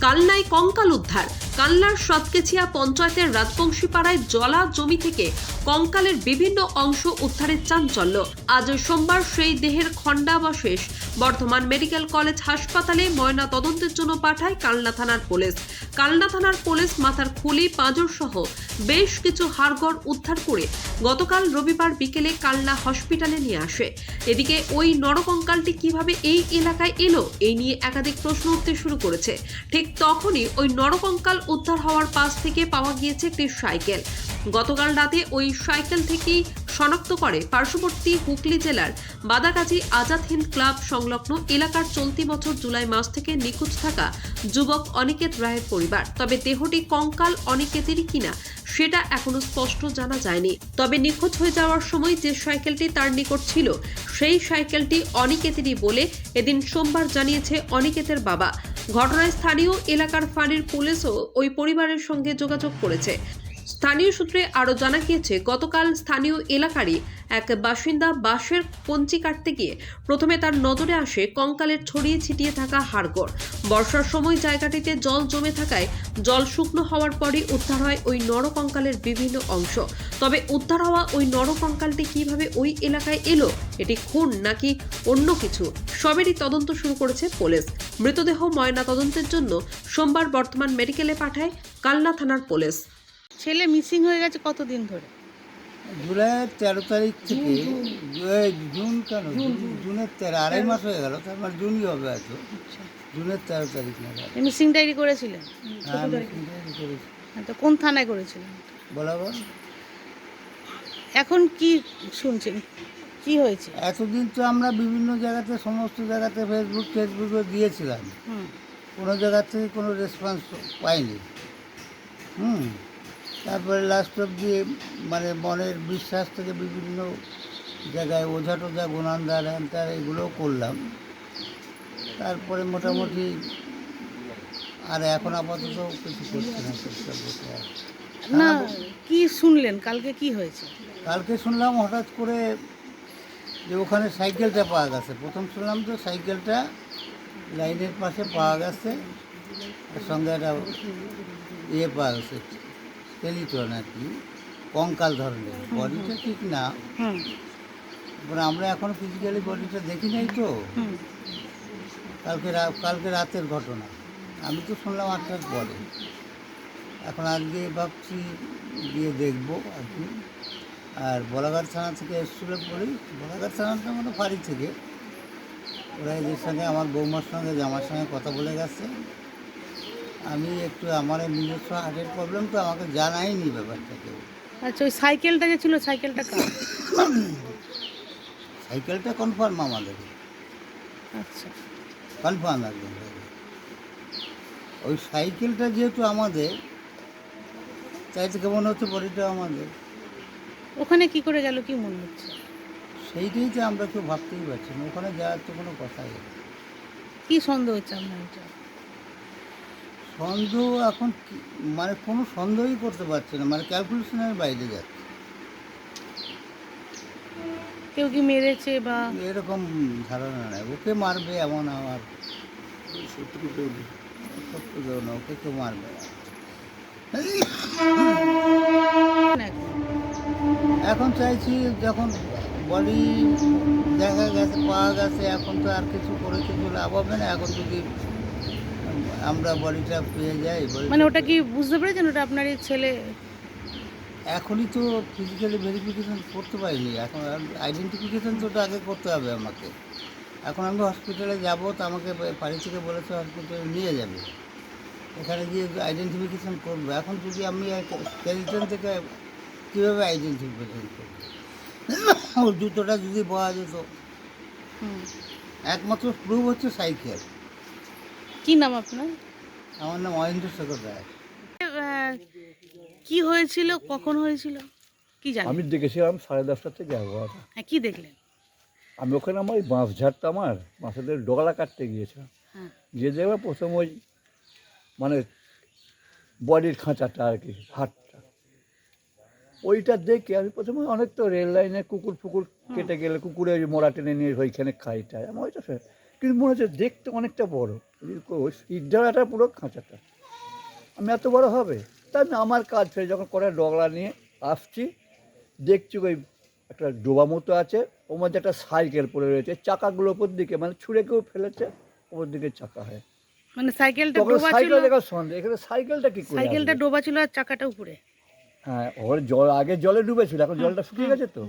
কালনায় কঙ্কাল উদ্ধার। কালনার সাতকেছিয়া পঞ্চায়েতের রাজবংশী পাড়ায় জলা জমি থেকে কঙ্কালের বিভিন্ন অংশ উদ্ধারের চাঞ্চল্য। আজ সোমবার সেই দেহের খণ্ডাবশেষ বর্ধমান মেডিকেল কলেজ হাসপাতালে ময়না তদন্তের জন্য পাঠায় কালনা থানার পুলিশ। কালনা থানার পুলিশ মাথার খুলি, পাঁজর সহ বেশ কিছু হাড়গড় উদ্ধার করে গতকাল রবিবার বিকেলে কালনা হসপিটালে নিয়ে আসে। এদিকে ওই নরকঙ্কালটি কীভাবে এই এলাকায় এলো, এই নিয়ে একাধিক প্রশ্ন উঠতে শুরু করেছে। ঠিক তখনই ওই নরকঙ্কাল উদ্ধার হওয়ার পাশ থেকে পাওয়া গিয়েছে একটি সাইকেল। গতকাল রাতে ওই সাইকেল থেকেই শনাক্ত করে পার্শ্ববর্তী হুগলি জেলার বাদাগাজী আজাদ হিন্দ ক্লাব সংলগ্ন এলাকার চলতি বছর জুলাই মাস থেকে নিখোঁজ থাকা যুবক অনিকেত রায়ের পরিবার। তবে দেহটি কঙ্কাল অনিকেতেরই কিনা সেটা এখনও স্পষ্ট জানা যায়নি। তবে নিখোঁজ হয়ে যাওয়ার সময় যে সাইকেলটি তার নিকট ছিল, সেই সাইকেলটি অনিকেতেরই বলে এদিন সোমবার জানিয়েছে অনিকেতের বাবা। ঘটনায় স্থানীয় এলাকার ফাঁড়ির পুলিশও ওই পরিবারের সঙ্গে যোগাযোগ করেছে। স্থানীয় সূত্রে আরও জানা গিয়েছে, গতকাল স্থানীয় এলাকারই এক বাসিন্দা বাঁশের কঞ্চি কাটতে গিয়ে প্রথমে তার নজরে আসে কঙ্কালের ছড়িয়ে ছিটিয়ে থাকা হাড়গড়। বর্ষার সময় জায়গাটিতে জল জমে থাকায় জল শুকনো হওয়ার পরই উদ্ধার হয় ওই নরকঙ্কালের বিভিন্ন অংশ। তবে উদ্ধার হওয়া ওই নরকঙ্কালটি কীভাবে ওই এলাকায় এলো, এটি খুন নাকি অন্য কিছু, সবেরই তদন্ত শুরু করেছে পুলিশ। মৃতদেহ ময়না তদন্তের জন্য সোমবার বর্তমান মেডিকেলে পাঠায় কালনা থানার পুলিশ। ছেলে মিসিং হয়ে গেছে কতদিন ধরে? জুলাইয়ের তেরো তারিখ থেকে জুন। কেন? জুনের তেরো আড়াই মাস হয়ে গেল তার মানে জুনই হবে হয়তো জুনের তেরো তারিখ নাগাদ। মিসিং ডায়েরি করেছিলেন? হ্যাঁ, আমি চিন্তা করেছি। হ্যাঁ, তো কোন থানায় করেছিলেন? বরাবর এখন কি শুনছেন? কি হয়েছে? এতদিন তো আমরা বিভিন্ন জায়গাতে সমস্ত জায়গাতে ফেসবুক ফেসবুকে দিয়েছিলাম। হুম। কোনো জায়গা থেকে কোনো রেসপন্স পাইনি। হুম। তারপরে লাস্ট অব্দি মানে মনের বিশ্বাস থেকে বিভিন্ন জায়গায় ওঝা টোঝা গুণান্দার হ্যান্তার এগুলোও করলাম। তারপরে মোটামুটি আর এখন আপাতত কিছু করছি না চেষ্টা করতে না কি শুনলেন? কালকে কি হয়েছে? কালকে শুনলাম হঠাৎ করে যে ওখানে সাইকেলটা পাওয়া গেছে। প্রথম শুনলাম তো সাইকেলটা লাইনের পাশে পাওয়া গেছে সঙ্গে একটা ইয়ে পাওয়া গেছে। স্কেলিটন আর কি কঙ্কাল ধরনের। বডিটা ঠিক না। মানে আমরা এখন ফিজিক্যালি বডিটা দেখি নাই তো। কালকে কালকে রাতের ঘটনা। আমি তো শুনলাম আটটার পরে। এখন আজকে ভাবছি গিয়ে দেখব আর কি। আর বলাঘাট থানা থেকে এসেছিল পরে বলাঘাট থানাটা মানে বাড়ি থেকে। ওরা এদের সঙ্গে আমার বৌমার সঙ্গে জামার সঙ্গে কথা বলে গেছে। আমি একটু আমার নিজস্ব হার্টের প্রবলেম তো আমাকে জানাইনি ব্যাপারটা কেউ। আচ্ছা ওই সাইকেলটা যে ছিল সাইকেলটা কার? সাইকেলটা কনফার্ম আমাদের। আচ্ছা। কনফার্ম একদম। ওই সাইকেলটা যেহেতু আমাদের তাই থেকে মনে হচ্ছে বডিটা আমাদের। ওখানে কি করে গেল কি মনে হচ্ছে? সেইটাই তো আমরা কেউ ভাবতেই পারছি না ওখানে যাওয়ার তো কোনো কথাই কি সন্দেহ হচ্ছে আপনার? সন্দেহ এখন মানে কোনো সন্দেহই করতে পারছে না। মানে ক্যালকুলেশনের বাইরে যাচ্ছে। কেউ কি মেরেছে বা এরকম ধারণা নেই। ওকে মারবে এমন আমার শত্রু শত্রু না ওকে কেউ মারবে। এখন চাইছি যখন বডি দেখা গেছে পাওয়া গেছে এখন তো আর কিছু করে কিছু লাভ হবে না। এখন যদি আমরা বডিটা পেয়ে যাই মানে ওটা কি বুঝতে পেরেছেন ওটা আপনার এই ছেলে? এখনই তো ফিজিক্যালি ভেরিফিকেশন করতে পারিনি এখন আইডেন্টিফিকেশন তো ওটা আগে করতে হবে আমাকে। এখন আমি হসপিটালে যাব তো আমাকে বাড়ি থেকে বলেছে হসপিটালে নিয়ে যাবে। এখানে গিয়ে আইডেন্টিফিকেশন করব। এখন যদি আমি ক্যারিটন থেকে কীভাবে আইডেন্টিফিকেশন করব? ওর জুতোটা যদি পাওয়া যেত। হুম। একমাত্র প্রুফ হচ্ছে সাইকেল। কি নাম আপনার? আমার নাম মহেন্দ্র শেখর রায়। কি হয়েছিল? কখন হয়েছিল? কি জানেন? আমি দেখেছিলাম সাড়ে দশটা থেকে এগারোটা হ্যাঁ কি দেখলেন? আমি ওখানে আমার ওই বাঁশ ঝাড়টা আমার বাঁশেদের ডগলা কাটতে গিয়েছিলাম। হ্যাঁ। গিয়ে দেখবে প্রথম ওই মানে বডির খাঁচাটা আর কি হাটটা ওইটা দেখে আমি প্রথমে অনেক তো রেল লাইনে কুকুর ফুকুর কেটে গেলে কুকুরে ওই মোড়া টেনে নিয়ে ওইখানে খাইটাই আমি ওইটা কিন্তু মনে হচ্ছে দেখতে অনেকটা বড়। ইডারাটা পুরো খাঁচাটা। আমি এত বড় হবে? তাই আমি আমার কাজ ফেলে যখন করে ডগলা নিয়ে আসছি দেখছি ওই একটা ডোবা মতো আছে ওর মধ্যে একটা সাইকেল পড়ে রয়েছে। চাকাগুলো ওপর দিকে মানে ছুঁড়ে কেউ ফেলেছে ওপর দিকে চাকা হয়। মানে সাইকেলটা ডোবা ছিল দেখার সন্দেহ এখানে সাইকেলটা কি করে সাইকেলটা ডোবা ছিল আর চাকাটা উপরে। হ্যাঁ ওর জল আগে জলে ডুবেছিল এখন জলটা শুকিয়ে গেছে তো।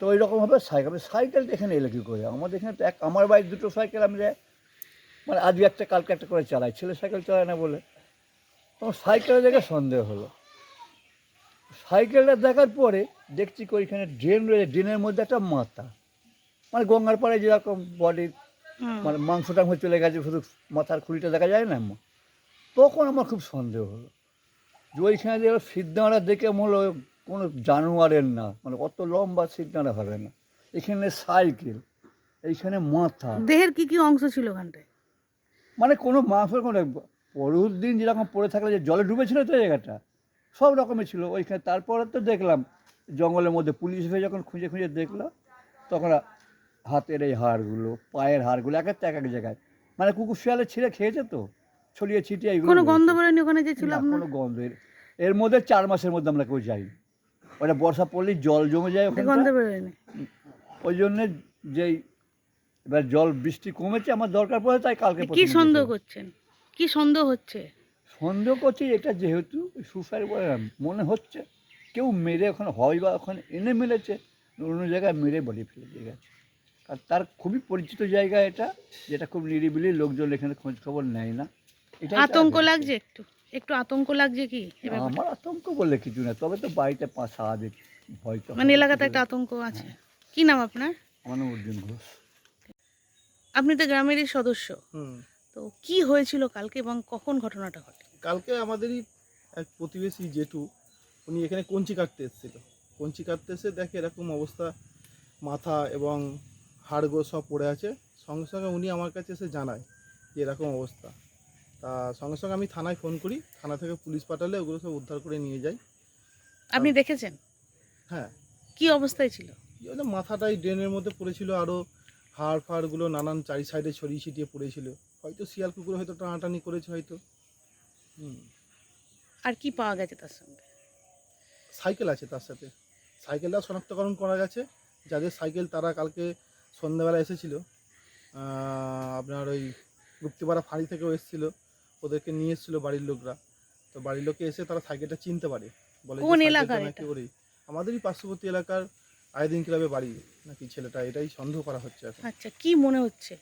তো ওই রকমভাবে সাইকেল। সাইকেলটা এখানে এলো কী করে? আমাদের এখানে তো এক আমার বাড়ির দুটো সাইকেল আমি মানে আজকে একটা কালকে একটা করে চালাই। ছেলে সাইকেল চালায় না বলে। তখন সাইকেলে দেখে সন্দেহ হলো। সাইকেলটা দেখার পরে দেখছি কি ওইখানে ড্রেন রয়েছে। ড্রেনের মধ্যে একটা মাথা। মানে গঙ্গার পাড়ে যেরকম বডি। মানে মাংসটা হয়ে চলে গেছে শুধু মাথার খুঁড়িটা দেখা যায় না তখন আমার খুব সন্দেহ হলো। যে ওইখানে যে সিদ্ধাঁড়া দেখে মনে হলো কোনো জানোয়ারের না মানে অত লম্বা সিদ্ধাঁড়া হবে না। এখানে সাইকেল এইখানে মাথা। দেহের কি কি অংশ ছিল ওখানটায়? মানে কোনো মাংস কোনো পরের দিন যেরকম পড়ে থাকলে যে জলে ডুবেছিল তো জায়গাটা সব রকমের ছিল। ওইখানে তারপরে তো দেখলাম জঙ্গলের মধ্যে পুলিশ হয়ে যখন খুঁজে খুঁজে দেখল তখন হাতের এই হাড়গুলো পায়ের হাড়গুলো এক এক এক জায়গায়। মানে কুকুর শিয়ালে ছিঁড়ে খেয়েছে তো ছড়িয়ে ছিটিয়ে কোনো। গন্ধ বেরোয়নি ওখানে যে ছিল কোনো গন্ধ এর- মধ্যে চার মাসের মধ্যে আমরা কেউ যাই ওটা বর্ষা পড়লেই জল জমে যায় ওখানে ওই জন্যে যেই এবার জল বৃষ্টি কমেছে আমার দরকার পড়ে তাই কালকে কি সন্দেহ করছেন? কি সন্দেহ হচ্ছে? সন্দেহ করছি এটা যেহেতু সুসাইড বলে মনে হচ্ছে কেউ মেরে ওখানে হয় বা ওখানে এনে মেরেছে অন্য জায়গায় মেরে বডি ফেলে দিয়ে গেছে। আর তার খুবই পরিচিত জায়গা এটা যেটা খুব নিরিবিলি লোকজন এখানে খোঁজ খবর নেয় না। এটা আতঙ্ক লাগছে একটু? একটু আতঙ্ক লাগছে কি? আমার আতঙ্ক বললে কিছু না তবে তো বাড়িতে পা স্বাভাবিক ভয় তো মানে এলাকাতে একটা আতঙ্ক আছে। কি নাম আপনার? আমার নাম অর্জুন ঘোষ। আপনি তো গ্রামেরই সদস্য। হুম। তো কি হয়েছিল কালকে এবং কখন ঘটনাটা ঘটে? কালকে আমাদেরই এক প্রতিবেশী জেঠু উনি এখানে কঞ্চি কাটতে এসেছিল। কঞ্চি কাটতে এসে দেখে এরকম অবস্থা মাথা এবং হাড়গোড় সব পড়ে আছে। সঙ্গে সঙ্গে উনি আমার কাছে এসে জানায় যে এরকম অবস্থা। তা সঙ্গে সঙ্গে আমি থানায় ফোন করি। থানা থেকে পুলিশ পাঠালে ওগুলো সব উদ্ধার করে নিয়ে যাই। আপনি দেখেছেন? হ্যাঁ। কি অবস্থায় ছিল? মাথাটাই ড্রেনের মধ্যে পড়েছিল আরও হাড় ফাড়গুলো নানান চারি সাইডে ছড়িয়ে ছিটিয়ে পড়েছিল। হয়তো শিয়াল কুকুর হয়তো টানাটানি করেছে হয়তো। হুম। আর কি পাওয়া গেছে তার সঙ্গে? সাইকেল আছে তার সাথে। সাইকেলটা শনাক্তকরণ করা গেছে। যাদের সাইকেল তারা কালকে সন্ধ্যাবেলা এসেছিল। আপনার ওই গুপ্তিপাড়া ফাঁড়ি থেকেও এসেছিল। ওদেরকে নিয়ে এসেছিল বাড়ির লোকরা। তো বাড়ির লোকে এসে তারা সাইকেলটা চিনতে পারে। বলে যে কোন সাইকেলটা এলাকার নাকি ওরই। আমাদেরই পার্শ্ববর্তী এলাকার আয়দিন ক্লাবে বাড়ি নাকি ছেলেটা এটাই সন্দেহ করা হচ্ছে এখন। আচ্ছা কি মনে হচ্ছে?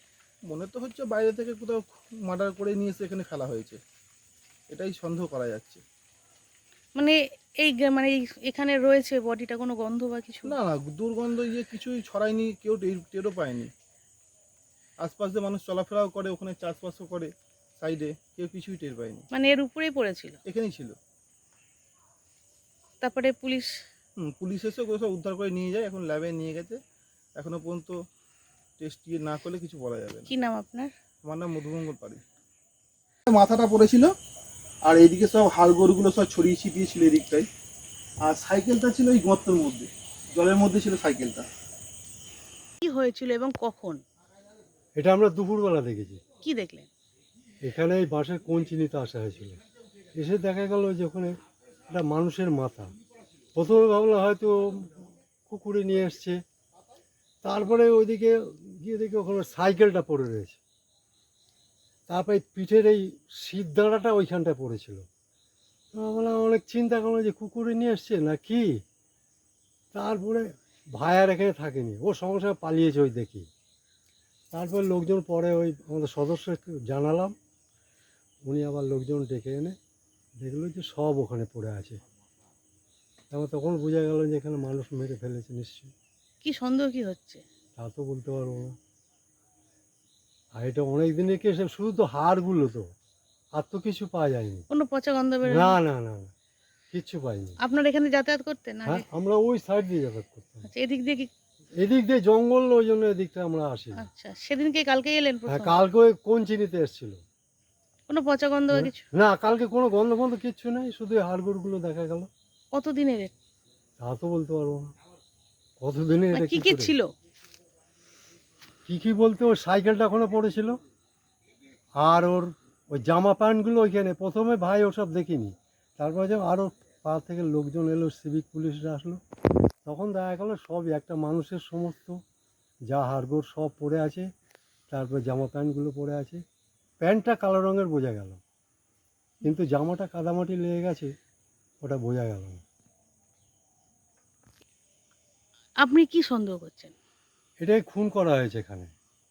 মনে তো হচ্ছে বাইরে থেকে কোথাও মার্ডার করে নিয়ে এসে এখানে ফেলা হয়েছে। এটাই সন্দেহ করা যাচ্ছে। মানে এই গ্রা- মানে এই- এখানে রয়েছে বডিটা কোনো গন্ধ বা কিছু? না না দুর্গন্ধ ইয়ে কিছুই ছড়ায়নি কেউ টের- টেরও পায়নি। আশপাশ মানুষ চলাফেরাও করে ওখানে চাষবাসও করে। সাইডে কেউ কিছুই টের পায়নি। মানে এর উপরেই পড়েছিল? এখানেই ছিল। তারপরে পুলিশ? হুম পুলিশ এসে ওগুলো সব উদ্ধার করে নিয়ে যায় এখন ল্যাবে নিয়ে গেছে। এখনও পর্যন্ত টেস্ট ইয়ে না করলে কিছু বলা যাবে না। কি নাম আপনার? আমার নাম মধুমঙ্গল পাড়ি। মাথাটা পড়েছিল আর এইদিকে সব হাড় গরুগুলো সব ছড়িয়ে ছিটিয়ে ছিল এদিকটাই আর সাইকেলটা ছিল ওই গর্তের মধ্যে জলের মধ্যে ছিল সাইকেলটা। কি হয়েছিল এবং কখন? এটা আমরা দুপুরবেলা দেখেছি। কি দেখলেন? এখানে এই বাঁশের কঞ্চি নিতে আসা হয়েছিল। এসে দেখা গেল যে ওখানে একটা মানুষের মাথা। প্রথমে ভাবলাম হয়তো কুকুরে নিয়ে এসছে। তারপরে ওইদিকে গিয়ে দেখি ওখানে সাইকেলটা পড়ে রয়েছে। তারপরে পিঠের এই সিদ্ধাঁড়াটা ওইখানটায় পড়েছিল। আমরা অনেক চিন্তা করলাম যে কুকুরে নিয়ে এসছে না কি? তারপরে ভাইয়ার এখানে থাকেনি। ও সঙ্গে সঙ্গে পালিয়েছে ওই দেখি। তারপর লোকজন পরে ওই আমাদের সদস্যকে জানালাম। উনি আবার লোকজন ডেকে এনে দেখল যে সব ওখানে পড়ে আছে। তারপর তখন বোঝা গেল যে এখানে মানুষ মেরে ফেলেছে নিশ্চয়ই। কি সন্দেহ কি হচ্ছে? তা তো বলতে পারব না। আর এটা অনেক দিনের কেস শুধু তো হাড়গুলো তো আর তো কিছু পাওয়া যায়নি। কোনো পচা গন্ধ বেরোয় না না না না কিচ্ছু পাইনি। আপনার এখানে যাতায়াত করতেন না হ্যাঁ আমরা ওই সাইড দিয়ে যাতায়াত করতাম। আচ্ছা এদিক দিয়ে কি? এদিক দিয়ে জঙ্গল ওই জন্য এদিকটা আমরা আসি আচ্ছা সেদিনকে কালকে এলেন হ্যাঁ কালকে কোন চিনিতে এসেছিল? কোনো পচা গন্ধ বা কিছু? না কালকে কোনো গন্ধ ফন্ধ কিচ্ছু নেই শুধু হাড়গোড়গুলো দেখা গেল। কতদিনের এ- তা তো বলতে পারব না। কতদিনে বা এটা কি কি কি ছিল? কী কী বলতে ওর সাইকেলটা ওখানে পড়েছিল। আর ওর ওই জামা প্যান্টগুলো ওইখানে প্রথমে ভাই ওসব দেখিনি। তারপরে যখন আরও পাড়া থেকে লোকজন এলো সিভিক পুলিশরা আসলো। তখন দেখা গেলো সবই একটা মানুষের সমস্ত যা হাড়গোড় সব পড়ে আছে তারপর জামা প্যান্টগুলো পড়ে আছে। প্যান্টটা কালো রঙের বোঝা গেল। কিন্তু জামাটা কাদামাটি লেগে গেছে ওটা বোঝা গেল না। আপনি কি সন্দেহ করছেন? এটাই খুন করা হয়েছে এখানে।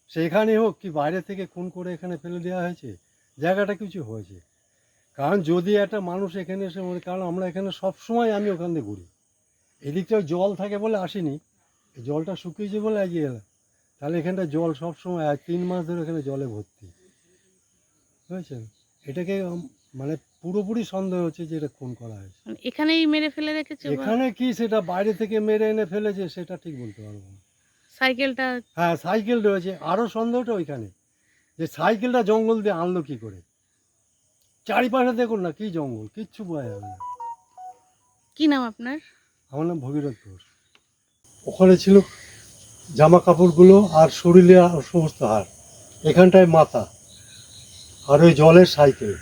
সেখানে হোক কি বাইরে থেকে খুন করে এখানে ফেলে দেওয়া হয়েছে জায়গাটা কিছু হয়েছে। কারণ যদি একটা মানুষ এখানে এসে মরে কারণ আমরা এখানে সব সময় আমি ওখান দিয়ে ঘুরি। এদিকটাও জল থাকে বলে আসিনি জলটা শুকিয়েছে বলে আজকে এলাম। তাহলে এখানটা জল সব সময় তিন মাস ধরে এখানে জলে ভর্তি। বুঝেছেন? এটাকে মানে পুরোপুরি সন্দেহ হচ্ছে যে এটা খুন করা হয়েছে। মানে এখানেই মেরে ফেলে রেখেছে এখানে কি সেটা বাইরে থেকে মেরে এনে ফেলেছে সেটা ঠিক বলতে পারব না। সাইকেলটা হ্যাঁ সাইকেল রয়েছে। আরও সন্দেহটা ওইখানে যে সাইকেলটা জঙ্গল দিয়ে আনলো কি করে? চারিপাশে দেখুন না কি জঙ্গল কিচ্ছু বোঝা যাবে না। কি নাম আপনার? আমার নাম ভগীরথ ঘোষ। ওখানে ছিল জামা কাপড়গুলো আর শরীরে আর সমস্ত হার এখানটায় মাথা। আর ওই জলের সাইকেল।